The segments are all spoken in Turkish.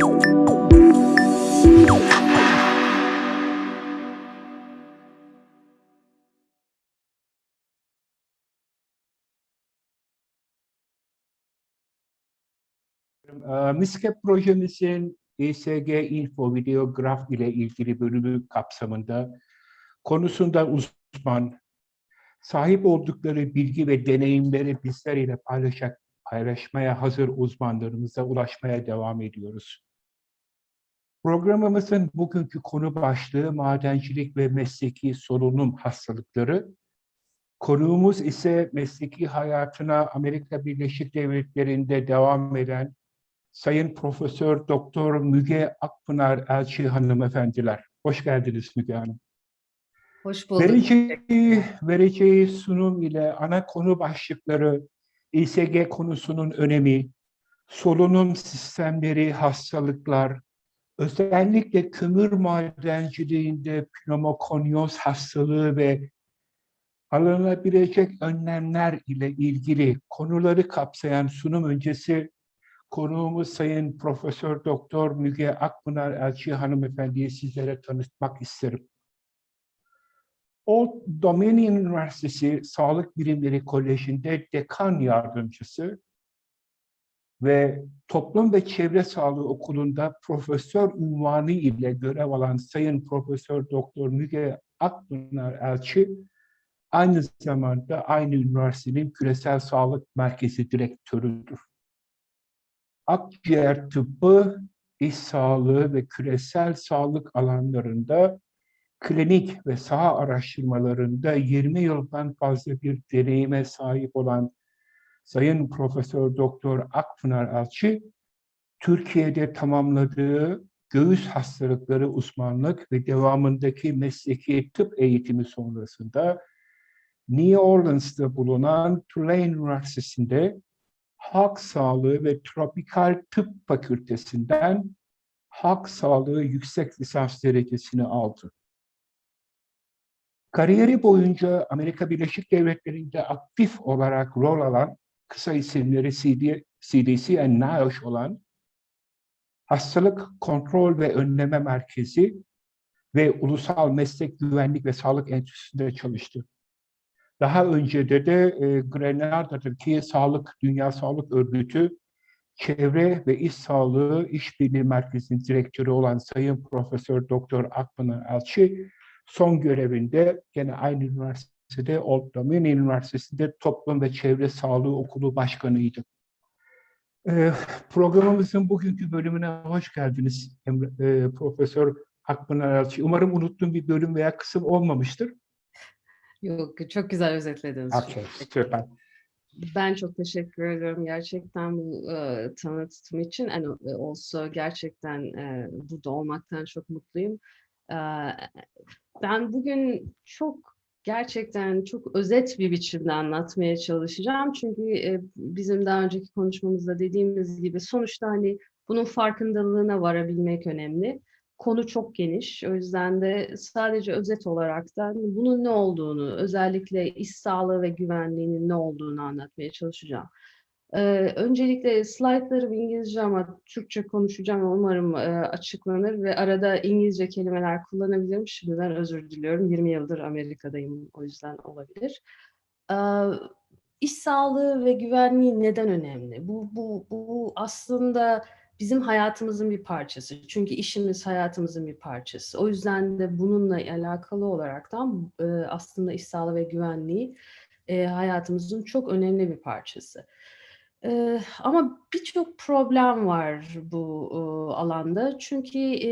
Ee, MISCAP projemizin ESG Info Videograf ile ilgili bölümü kapsamında konusunda uzman, sahip oldukları bilgi ve deneyimleri bizler ile paylaşacak, paylaşmaya hazır uzmanlarımıza ulaşmaya devam ediyoruz. Programımızın bugünkü konu başlığı madencilik ve mesleki solunum hastalıkları. Konuğumuz ise mesleki hayatına Amerika Birleşik Devletleri'nde devam eden Sayın Profesör Doktor Müge Akpınar Elçi hanımefendiler. Hoş geldiniz Müge Hanım. Hoş bulduk. Vereceği, vereceği sunum ile ana konu başlıkları İSG konusunun önemi, solunum sistemleri, hastalıklar, özellikle kömür madenciliğinde pneumokonyoz hastalığı ve alınabilecek önlemler ile ilgili konuları kapsayan sunum öncesi konuğumuz Sayın Profesör Doktor Müge Akpınar Elçi hanımefendiyi sizlere tanıtmak isterim. Old Dominion Üniversitesi Sağlık Bilimleri Koleji'nde dekan yardımcısı ve Toplum ve Çevre Sağlığı Okulu'nda profesör unvanı ile görev alan Sayın Profesör Doktor Müge Akpınar Elçi aynı zamanda aynı üniversitenin Küresel Sağlık Merkezi direktörüdür. Akciğer tıbbı, iş sağlığı ve küresel sağlık alanlarında klinik ve saha araştırmalarında 20 yıldan fazla bir deneyime sahip olan Sayın Profesör Doktor Akpınar Alçı, Türkiye'de tamamladığı göğüs hastalıkları uzmanlık ve devamındaki mesleki tıp eğitimi sonrasında New Orleans'ta bulunan Tulane Üniversitesi'nde Halk Sağlığı ve Tropikal Tıp Fakültesinden Halk Sağlığı yüksek lisans derecesini aldı. Kariyeri boyunca Amerika Birleşik Devletleri'nde aktif olarak rol alan kısa isimleri CD, CDC ve NIOSH olan Hastalık Kontrol ve Önleme Merkezi ve Ulusal Meslek Güvenlik ve Sağlık Enstitüsü'nde çalıştı. Daha önce de de e, Grenada'daki Sağlık Dünya Sağlık Örgütü Çevre ve İş Sağlığı İşbirliği Merkezi'nin direktörü olan Sayın Profesör Doktor Akpınar Elçi son görevinde gene aynı üniversitede Old Dominion Üniversitesi'nde Toplum ve Çevre Sağlığı Okulu Başkanıydı. E, programımızın bugünkü bölümüne hoş geldiniz Emre, e, Profesör Akpınar Elçi. Umarım unuttuğum bir bölüm veya kısım olmamıştır. Yok, çok güzel özetlediniz. Okay, süper. Ben çok teşekkür ediyorum gerçekten bu e, tanıtım için. And also gerçekten e, burada olmaktan çok mutluyum. E, ben bugün çok gerçekten çok özet bir biçimde anlatmaya çalışacağım. Çünkü e, bizim daha önceki konuşmamızda dediğimiz gibi sonuçta hani bunun farkındalığına varabilmek önemli. Konu çok geniş. O yüzden de sadece özet olarak da bunun ne olduğunu, özellikle iş sağlığı ve güvenliğinin ne olduğunu anlatmaya çalışacağım. Ee, öncelikle slaytları İngilizce ama Türkçe konuşacağım. Umarım e, açıklanır ve arada İngilizce kelimeler kullanabilirim. Şimdiden özür diliyorum. 20 yıldır Amerika'dayım. O yüzden olabilir. Ee, iş sağlığı ve güvenliği neden önemli? Bu, bu, bu aslında bizim hayatımızın bir parçası. Çünkü işimiz hayatımızın bir parçası. O yüzden de bununla alakalı olaraktan e, aslında iş sağlığı ve güvenliği e, hayatımızın çok önemli bir parçası. E, ama birçok problem var bu e, alanda. Çünkü e,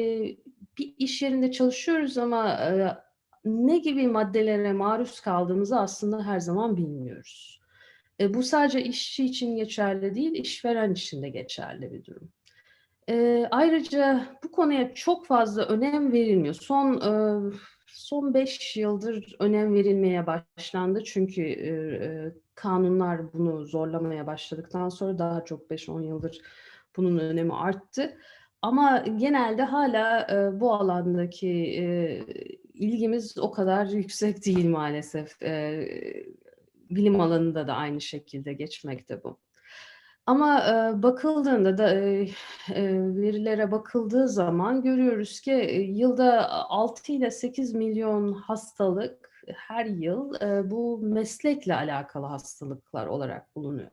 bir iş yerinde çalışıyoruz ama e, ne gibi maddelere maruz kaldığımızı aslında her zaman bilmiyoruz. E, bu sadece işçi için geçerli değil, işveren için de geçerli bir durum. E, ayrıca bu konuya çok fazla önem verilmiyor. Son e, son beş yıldır önem verilmeye başlandı çünkü e, e, kanunlar bunu zorlamaya başladıktan sonra daha çok 5-10 yıldır bunun önemi arttı. Ama genelde hala e, bu alandaki e, ilgimiz o kadar yüksek değil maalesef. E, bilim alanında da aynı şekilde geçmekte bu. Ama e, bakıldığında da e, e, verilere bakıldığı zaman görüyoruz ki e, yılda 6 ile 8 milyon hastalık her yıl e, bu meslekle alakalı hastalıklar olarak bulunuyor.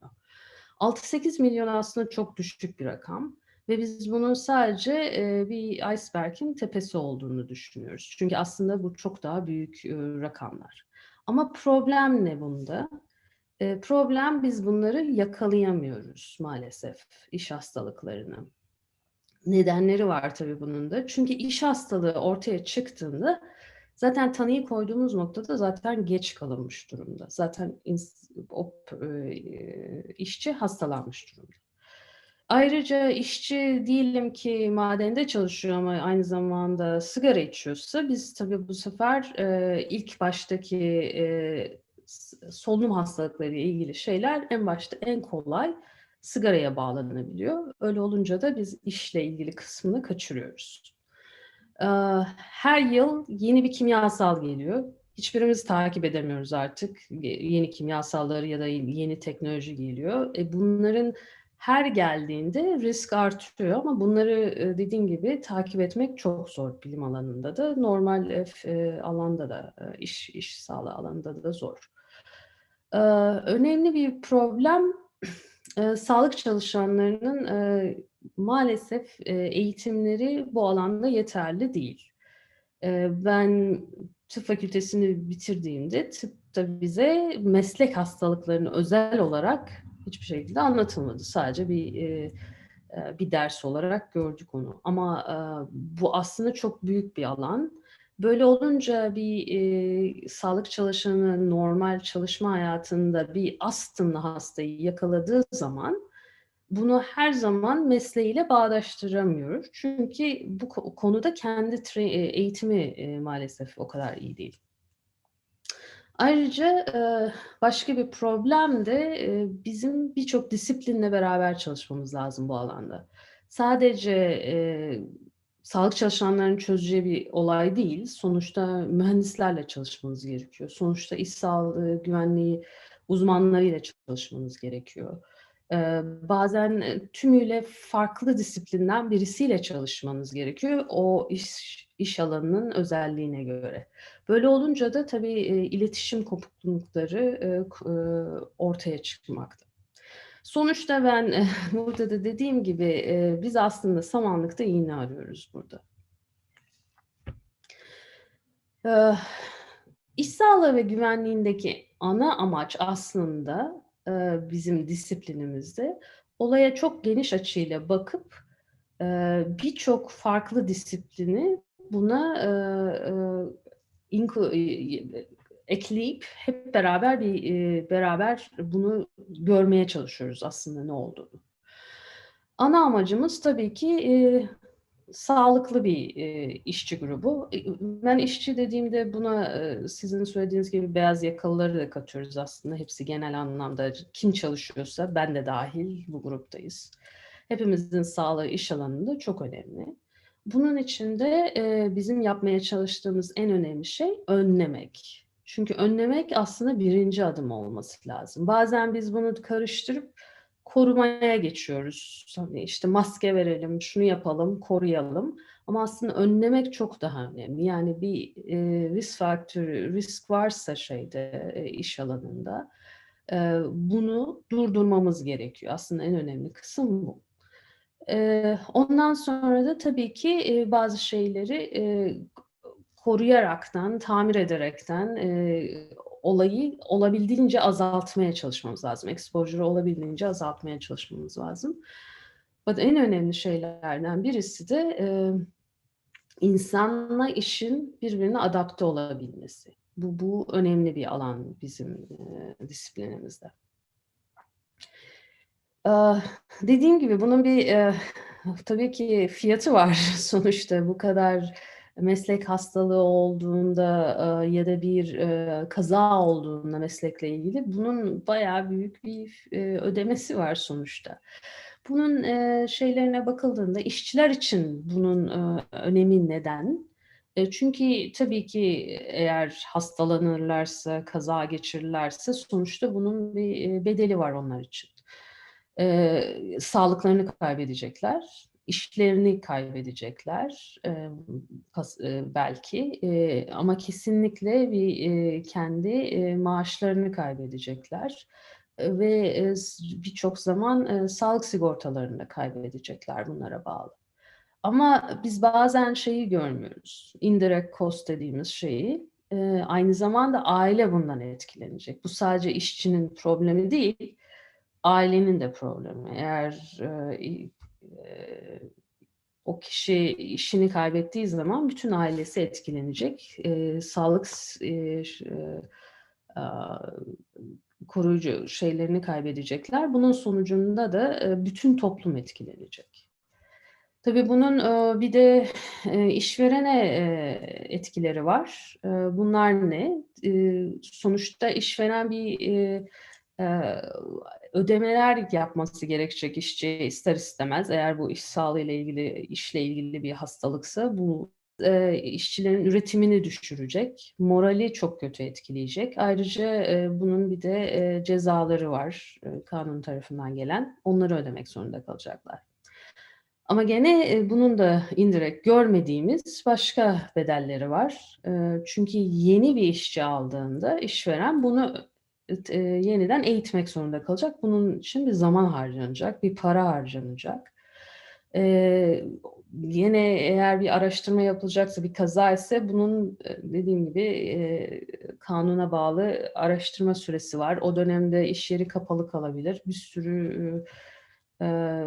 6-8 milyon aslında çok düşük bir rakam ve biz bunun sadece e, bir iceberg'in tepesi olduğunu düşünüyoruz. Çünkü aslında bu çok daha büyük e, rakamlar. Ama problem ne bunda? E, problem biz bunları yakalayamıyoruz maalesef iş hastalıklarını. Nedenleri var tabii bunun da. Çünkü iş hastalığı ortaya çıktığında zaten tanıyı koyduğumuz noktada zaten geç kalınmış durumda. Zaten o e, işçi hastalanmış durumda. Ayrıca işçi diyelim ki madende çalışıyor ama aynı zamanda sigara içiyorsa biz tabii bu sefer e, ilk baştaki e, solunum hastalıkları ile ilgili şeyler en başta en kolay sigaraya bağlanabiliyor. Öyle olunca da biz işle ilgili kısmını kaçırıyoruz. Ee, Her yıl yeni bir kimyasal geliyor. Hiçbirimiz takip edemiyoruz artık. Ye- Yeni kimyasalları ya da yeni teknoloji geliyor. E bunların her geldiğinde risk artıyor ama bunları e, dediğim gibi takip etmek çok zor bilim alanında da normal e, alanda da iş iş sağlığı alanında da zor. Ee, Önemli bir problem e, sağlık çalışanlarının e, maalesef e, eğitimleri bu alanda yeterli değil. Ben tıp fakültesini bitirdiğimde tıpta bize meslek hastalıklarını özel olarak hiçbir şekilde anlatılmadı. Sadece bir bir ders olarak gördük onu. Ama bu aslında çok büyük bir alan. Böyle olunca bir e, sağlık çalışanı normal çalışma hayatında bir astımlı hastayı yakaladığı zaman bunu her zaman mesleğiyle bağdaştıramıyoruz. Çünkü bu ko- konuda kendi e, eğitimi e, maalesef o kadar iyi değil. Ayrıca e, başka bir problem de e, bizim birçok disiplinle beraber çalışmamız lazım bu alanda. Sadece e, sağlık çalışanlarının çözeceği bir olay değil. Sonuçta mühendislerle çalışmanız gerekiyor. Sonuçta iş sağlığı, güvenliği uzmanlarıyla çalışmanız gerekiyor. Ee, bazen e, tümüyle farklı disiplinden birisiyle çalışmanız gerekiyor. O iş, iş alanının özelliğine göre. Böyle olunca da tabii e, iletişim kopuklukları e, e, ortaya çıkmakta. Sonuçta ben e, burada da dediğim gibi e, biz aslında samanlıkta iğne arıyoruz burada. İş sağlığı ve güvenliğindeki ana amaç aslında e, bizim disiplinimizde olaya çok geniş açıyla bakıp e, birçok farklı disiplini buna e, e, e, ekleyip hep beraber bir e, beraber bunu görmeye çalışıyoruz aslında ne olduğunu. Ana amacımız tabii ki e, sağlıklı bir e, işçi grubu. E, Ben işçi dediğimde buna e, sizin söylediğiniz gibi beyaz yakalıları da katıyoruz aslında. Hepsi genel anlamda kim çalışıyorsa ben de dahil bu gruptayız. Hepimizin sağlığı iş alanında çok önemli. Bunun için de e, bizim yapmaya çalıştığımız en önemli şey önlemek. Çünkü önlemek aslında birinci adım olması lazım. Bazen biz bunu karıştırıp korumaya geçiyoruz. Hani işte maske verelim, şunu yapalım, koruyalım. Ama aslında önlemek çok daha önemli. Yani bir e, risk faktörü, risk varsa şeyde e, iş alanında e, bunu durdurmamız gerekiyor. Aslında en önemli kısım bu. E, ondan sonra da tabii ki e, bazı şeyleri e, koruyaraktan, tamir ederekten e, olayı olabildiğince azaltmaya çalışmamız lazım. Exposure'ı olabildiğince azaltmaya çalışmamız lazım. But en önemli şeylerden birisi de e, insanla işin birbirine adapte olabilmesi. Bu, bu önemli bir alan bizim e, disiplinimizde. Ee, Dediğim gibi bunun bir e, tabii ki fiyatı var sonuçta bu kadar meslek hastalığı olduğunda e, ya da bir e, kaza olduğunda meslekle ilgili bunun bayağı büyük bir e, ödemesi var sonuçta. Bunun şeylerine bakıldığında işçiler için bunun e, önemi neden? Çünkü tabii ki eğer hastalanırlarsa, kaza geçirirlerse sonuçta bunun bir bedeli var onlar için. e, sağlıklarını kaybedecekler, işlerini kaybedecekler belki ama kesinlikle bir kendi maaşlarını kaybedecekler ve birçok zaman sağlık sigortalarını da kaybedecekler bunlara bağlı. Ama biz bazen şeyi görmüyoruz. Indirect cost dediğimiz şeyi. Aynı zamanda aile bundan etkilenecek. Bu sadece işçinin problemi değil, ailenin de problemi. Eğer e, o kişi işini kaybettiği zaman bütün ailesi etkilenecek. Ee, sağlık e, e, koruyucu şeylerini kaybedecekler. Bunun sonucunda da e, bütün toplum etkilenecek. Tabii bunun e, bir de e, işverene e, etkileri var. E, Bunlar ne? E, Sonuçta işveren bir e, e, ödemeler yapması gerekecek işçiye ister istemez. Eğer bu iş sağlığı ile ilgili, işle ilgili bir hastalıksa bu e, işçilerin üretimini düşürecek, morali çok kötü etkileyecek. Ayrıca e, bunun bir de e, cezaları var e, kanun tarafından gelen. Onları ödemek zorunda kalacaklar. Ama gene e, bunun da indirekt görmediğimiz başka bedelleri var. E, Çünkü yeni bir işçi aldığında işveren bunu e, yeniden eğitmek zorunda kalacak. Bunun için bir zaman harcanacak, bir para harcanacak. E, Yine eğer bir araştırma yapılacaksa, bir kaza ise bunun e, dediğim gibi e, kanuna bağlı araştırma süresi var. O dönemde iş yeri kapalı kalabilir. Bir sürü e, e,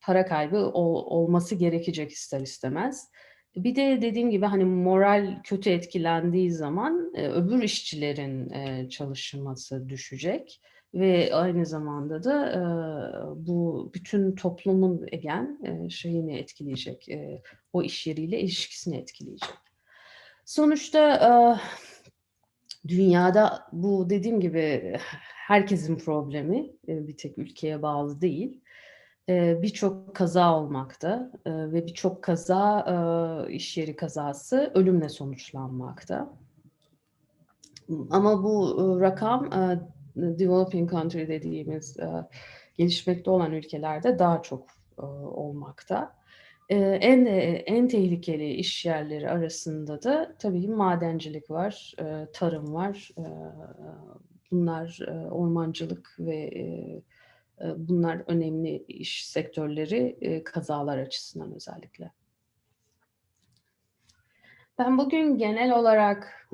para kaybı ol- olması gerekecek ister istemez. Bir de dediğim gibi hani moral kötü etkilendiği zaman e, öbür işçilerin e, çalışması düşecek ve aynı zamanda da e, bu bütün toplumun egen e, şeyini etkileyecek, o iş yeriyle ilişkisini etkileyecek. Sonuçta dünyada bu dediğim gibi herkesin problemi, bir tek ülkeye bağlı değil. E, Birçok kaza olmakta e, ve birçok kaza, e, iş yeri kazası ölümle sonuçlanmakta. Ama bu e, rakam e, developing country dediğimiz gelişmekte olan ülkelerde daha çok olmakta. En en tehlikeli iş yerleri arasında da tabii madencilik var, tarım var. Bunlar ormancılık ve bunlar önemli iş sektörleri kazalar açısından özellikle. Ben bugün genel olarak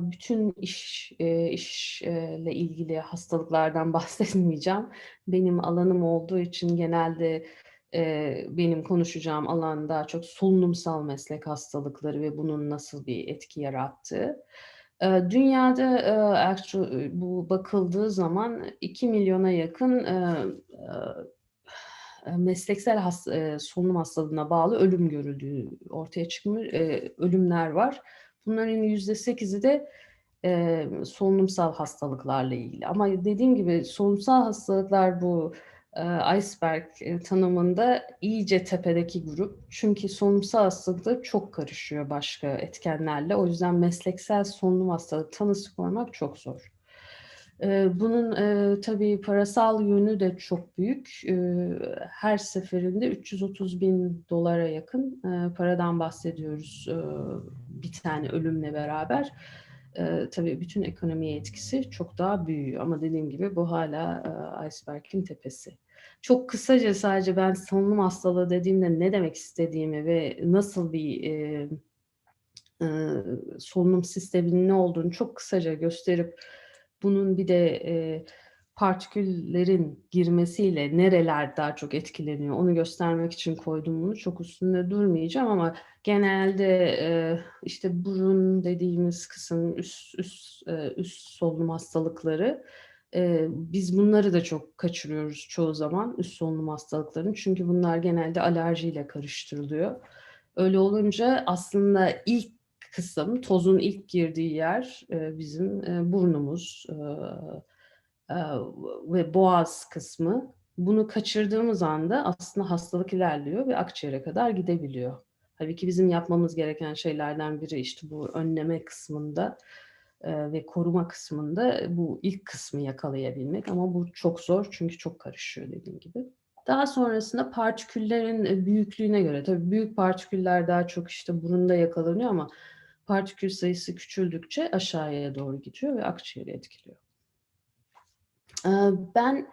bütün iş işle ilgili hastalıklardan bahsetmeyeceğim. Benim alanım olduğu için genelde benim konuşacağım alan daha çok solunumsal meslek hastalıkları ve bunun nasıl bir etki yarattığı. E, Dünyada e, actu- bu bakıldığı zaman 2 milyona yakın e, e, mesleksel has, e, solunum hastalığına bağlı ölüm görüldüğü ortaya çıkmış e, ölümler var. Bunların yüzde sekizi de e, solunumsal hastalıklarla ilgili. Ama dediğim gibi solunumsal hastalıklar bu e, iceberg e, tanımında iyice tepedeki grup. Çünkü solunumsal hastalıklar çok karışıyor başka etkenlerle. O yüzden mesleksel solunum hastalığı tanısı koymak çok zor. Ee, Bunun e, tabii parasal yönü de çok büyük. Her seferinde 330 bin dolara yakın e, paradan bahsediyoruz e, bir tane ölümle beraber. E, tabii bütün ekonomiye etkisi çok daha büyüyor. Ama dediğim gibi bu hala e, iceberg'in tepesi. Çok kısaca sadece ben solunum hastalığı dediğimde ne demek istediğimi ve nasıl bir e, e, solunum sisteminin ne olduğunu çok kısaca gösterip bunun bir de e, partiküllerin girmesiyle nereler daha çok etkileniyor onu göstermek için koydum bunu. Çok üstünde durmayacağım ama genelde e, işte burun dediğimiz kısım üst üst e, üst solunum hastalıkları e, biz bunları da çok kaçırıyoruz çoğu zaman üst solunum hastalıklarını çünkü bunlar genelde alerjiyle karıştırılıyor. Öyle olunca aslında ilk kısım, tozun ilk girdiği yer bizim burnumuz ve boğaz kısmı. Bunu kaçırdığımız anda aslında hastalık ilerliyor ve akciğere kadar gidebiliyor. Tabii ki bizim yapmamız gereken şeylerden biri işte bu önleme kısmında e, ve koruma kısmında bu ilk kısmı yakalayabilmek ama bu çok zor çünkü çok karışıyor dediğim gibi. Daha sonrasında partiküllerin e, büyüklüğüne göre tabii büyük partiküller daha çok işte burunda yakalanıyor ama partikül sayısı küçüldükçe aşağıya doğru gidiyor ve akciğeri etkiliyor. Ben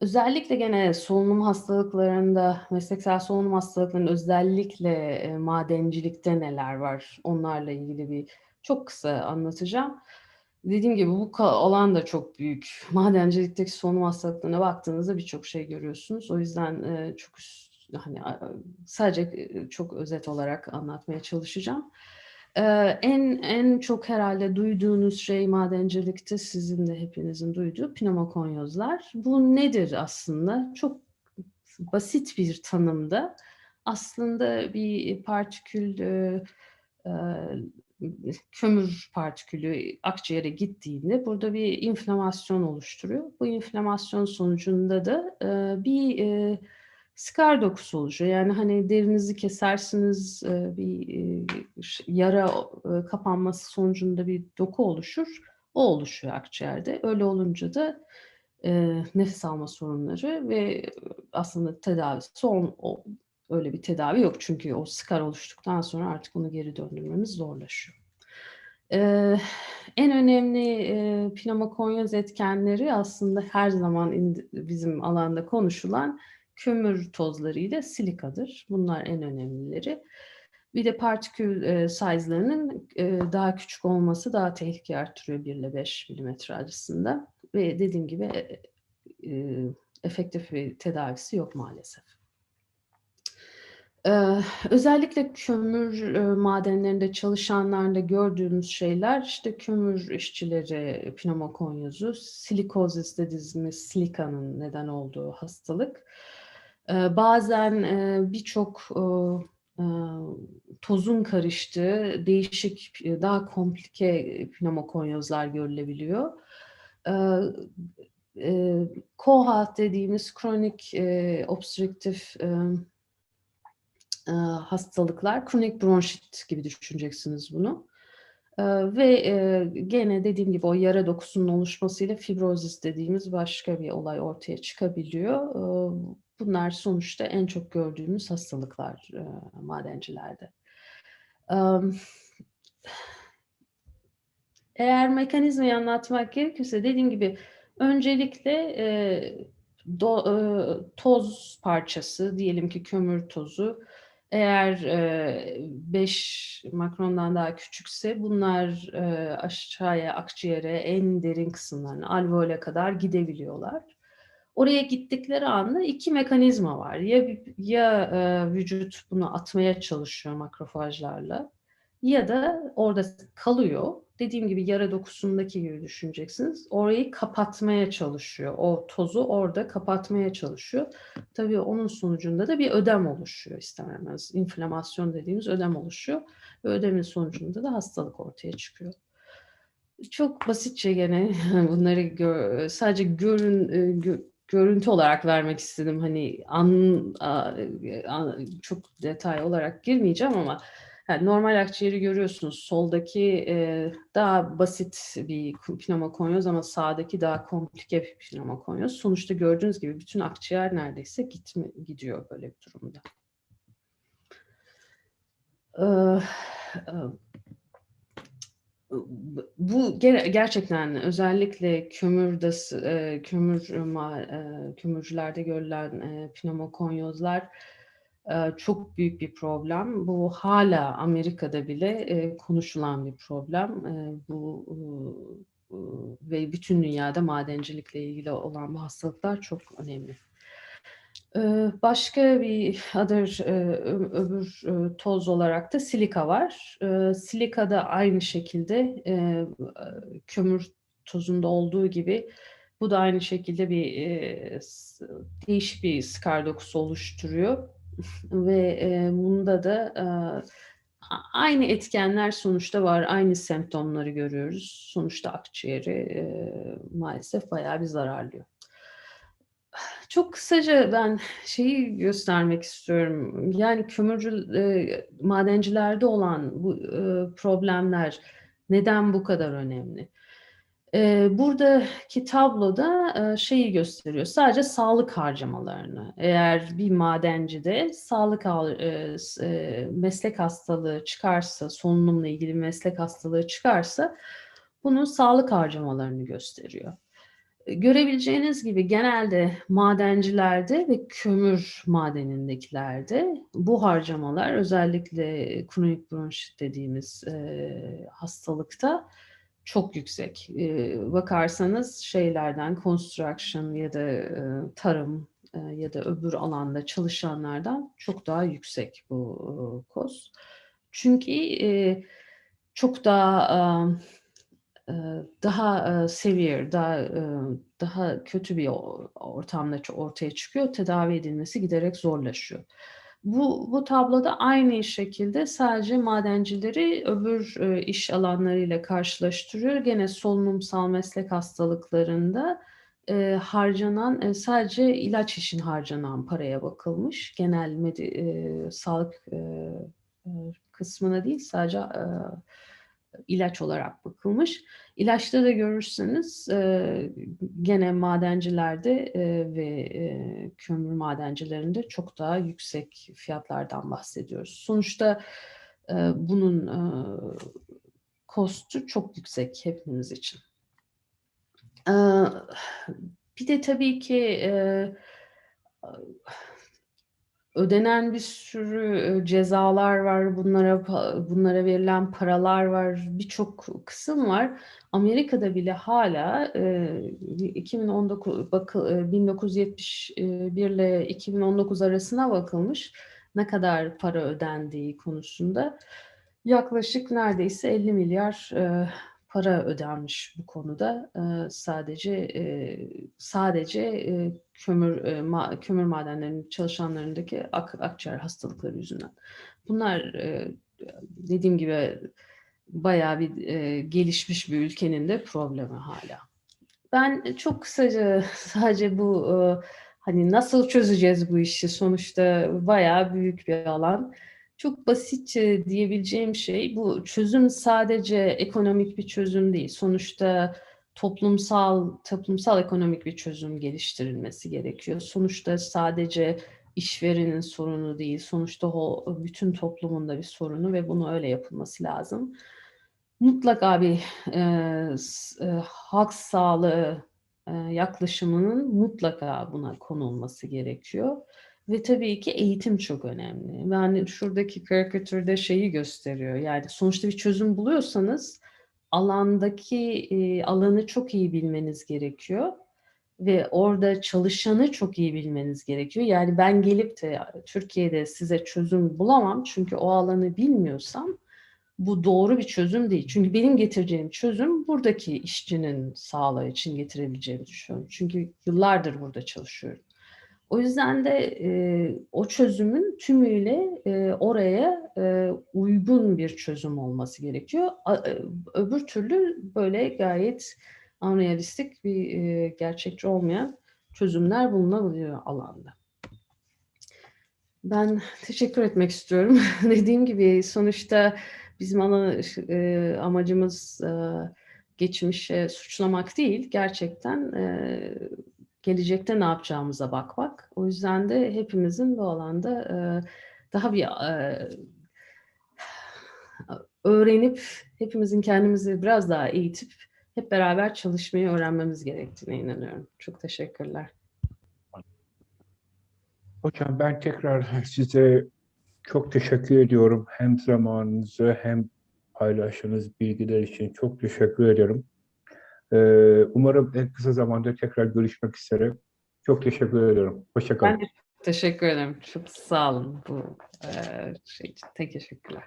özellikle gene solunum hastalıklarında, mesleksel solunum hastalıklarında özellikle madencilikte neler var onlarla ilgili bir çok kısa anlatacağım. Dediğim gibi bu alan da çok büyük. Madencilikteki solunum hastalıklarına baktığınızda birçok şey görüyorsunuz. O yüzden çok hani sadece çok özet olarak anlatmaya çalışacağım. Ee, en en çok herhalde duyduğunuz şey madencilikte sizin de hepinizin duyduğu pneumokonyozlar. Bu nedir aslında? Çok basit bir tanımda aslında bir partikül e, e, kömür partikülü akciğere gittiğinde burada bir inflamasyon oluşturuyor. Bu inflamasyon sonucunda da e, bir e, skar dokusu oluşuyor. Yani hani derinizi kesersiniz e, bir e, yara e, kapanması sonucunda bir doku oluşur. O oluşuyor akciğerde. Öyle olunca da nefes alma sorunları ve aslında tedavisi on, o, öyle bir tedavi yok. Çünkü o skar oluştuktan sonra artık onu geri döndürmemiz zorlaşıyor. E, en önemli e, pneumokonyoz etkenleri aslında her zaman in- bizim alanda konuşulan kömür tozlarıyla silikadır. Bunlar en önemlileri. Bir de partikül e, size'larının e, daha küçük olması daha tehlike arttırıyor 1 ile 5 milimetre arasında. Ve dediğim gibi e, e, efektif bir tedavisi yok maalesef. Ee, özellikle kömür e, madenlerinde çalışanlarda gördüğümüz şeyler işte kömür işçileri pneumokonyozu, silikozis dediğimiz silikanın neden olduğu hastalık. Ee, bazen e, birçok e, e, tozun karıştığı değişik daha komplike pneumokonyozlar görülebiliyor. Ee, e, KOHA dediğimiz kronik obstrüktif hastalıklar, kronik bronşit gibi düşüneceksiniz bunu. E, ve gene dediğim gibi o yara dokusunun oluşmasıyla fibrozis dediğimiz başka bir olay ortaya çıkabiliyor. E, bunlar sonuçta en çok gördüğümüz hastalıklar e, madencilerde. E, eğer mekanizmayı anlatmak gerekirse dediğim gibi öncelikle e, do, e, toz parçası diyelim ki kömür tozu eğer 5 makrondan daha küçükse bunlar e, aşağıya akciğere en derin kısımlarına alveole kadar gidebiliyorlar. Oraya gittikleri anda iki mekanizma var. Ya ya e, vücut bunu atmaya çalışıyor makrofajlarla ya da orada kalıyor. Dediğim gibi yara dokusundaki gibi düşüneceksiniz. Orayı kapatmaya çalışıyor. O tozu orada kapatmaya çalışıyor. Tabii onun sonucunda da bir ödem oluşuyor istememez. İnflamasyon dediğimiz ödem oluşuyor. Ve ödemin sonucunda da hastalık ortaya çıkıyor. Çok basitçe gene bunları gör, sadece görün, e, gö, görüntü olarak vermek istedim. Hani an, an, çok detay olarak girmeyeceğim ama yani normal akciğeri görüyorsunuz. Soldaki e, daha basit bir pneumokonyoz ama sağdaki daha komplike bir pneumokonyoz. Sonuçta gördüğünüz gibi bütün akciğer neredeyse gitme, gidiyor böyle bir durumda. Ee, bu gerçekten özellikle kömürde kömür kömürcülerde görülen pneumokonyozlar çok büyük bir problem. Bu hala Amerika'da bile konuşulan bir problem. Bu ve bütün dünyada madencilikle ilgili olan bu hastalıklar çok önemli. Başka bir other, öbür toz olarak da silika var. Silika da aynı şekilde kömür tozunda olduğu gibi bu da aynı şekilde bir değişik bir skar dokusu oluşturuyor. Ve bunda da aynı etkenler sonuçta var. Aynı semptomları görüyoruz. Sonuçta akciğeri maalesef bayağı bir zararlıyor. Çok kısaca ben şeyi göstermek istiyorum. Yani kömürcü e, madencilerde olan bu e, problemler Neden bu kadar önemli? Ee, buradaki tabloda e, şeyi gösteriyor. Sadece sağlık harcamalarını. Eğer bir madencide sağlık e, e, meslek hastalığı çıkarsa, solunumla ilgili meslek hastalığı çıkarsa bunun sağlık harcamalarını gösteriyor. Görebileceğiniz gibi genelde madencilerde ve kömür madenindekilerde bu harcamalar özellikle kronik bronşit dediğimiz e, hastalıkta çok yüksek. E, bakarsanız şeylerden construction ya da e, tarım e, ya da öbür alanda çalışanlardan çok daha yüksek bu e, koz. Çünkü e, çok daha e, daha severe, daha daha kötü bir ortamda ortaya çıkıyor. Tedavi edilmesi giderek zorlaşıyor. Bu, bu tabloda aynı şekilde sadece madencileri öbür iş alanlarıyla karşılaştırıyor. Gene solunumsal meslek hastalıklarında harcanan sadece ilaç için harcanan paraya bakılmış. Genel medi, sağlık kısmına değil sadece ilaç olarak bakılmış. İlaçta da görürseniz e, gene madencilerde e, ve e, kömür madencilerinde çok daha yüksek fiyatlardan bahsediyoruz. Sonuçta e, bunun e, kostu çok yüksek hepimiz için. E, bir de tabii ki e, ödenen bir sürü e, cezalar var, bunlara bunlara verilen paralar var, birçok kısım var. Amerika'da bile hala e, 2019 bakı, e, 1971 ile 2019 arasına bakılmış ne kadar para ödendiği konusunda yaklaşık neredeyse 50 milyar e, para ödenmiş bu konuda. Sadece sadece kömür kömür madenlerinin çalışanlarındaki ak- akciğer hastalıkları yüzünden. Bunlar dediğim gibi bayağı bir gelişmiş bir ülkenin de problemi hala. Ben çok kısaca sadece bu hani nasıl çözeceğiz bu işi sonuçta bayağı büyük bir alan. Çok basitçe diyebileceğim şey bu çözüm sadece ekonomik bir çözüm değil. Sonuçta toplumsal toplumsal ekonomik bir çözüm geliştirilmesi gerekiyor. Sonuçta sadece işverenin sorunu değil. Sonuçta o bütün toplumun da bir sorunu ve bunu öyle yapılması lazım. Mutlaka bir e, e, halk sağlığı e, yaklaşımının mutlaka buna konulması gerekiyor. Ve tabii ki eğitim çok önemli. Yani şuradaki karikatürde şeyi gösteriyor. Yani sonuçta bir çözüm buluyorsanız alandaki e, alanı çok iyi bilmeniz gerekiyor ve orada çalışanı çok iyi bilmeniz gerekiyor. Yani ben gelip de Türkiye'de size çözüm bulamam çünkü o alanı bilmiyorsam bu doğru bir çözüm değil. Çünkü benim getireceğim çözüm buradaki işçinin sağlığı için getirebileceğimi düşünüyorum. Çünkü yıllardır burada çalışıyorum. O yüzden de e, o çözümün tümüyle e, oraya e, uygun bir çözüm olması gerekiyor. A- e, öbür türlü böyle gayet unrealistik bir e, gerçekçi olmayan çözümler bulunabiliyor alanda. Ben teşekkür etmek istiyorum. Dediğim gibi sonuçta bizim ana, e, amacımız e, geçmişe suçlamak değil, gerçekten e, gelecekte ne yapacağımıza bakmak. O yüzden de hepimizin bu alanda e, daha bir e, öğrenip hepimizin kendimizi biraz daha eğitip hep beraber çalışmayı öğrenmemiz gerektiğine inanıyorum. Çok teşekkürler. Hocam ben tekrar size çok teşekkür ediyorum. Hem zamanınızı hem paylaştığınız bilgiler için çok teşekkür ederim. Ee, umarım en kısa zamanda tekrar görüşmek üzere. Çok teşekkür ederim. Hoşçakalın. Ben teşekkür ederim. Çok sağ olun bu e, şey için. Teşekkürler.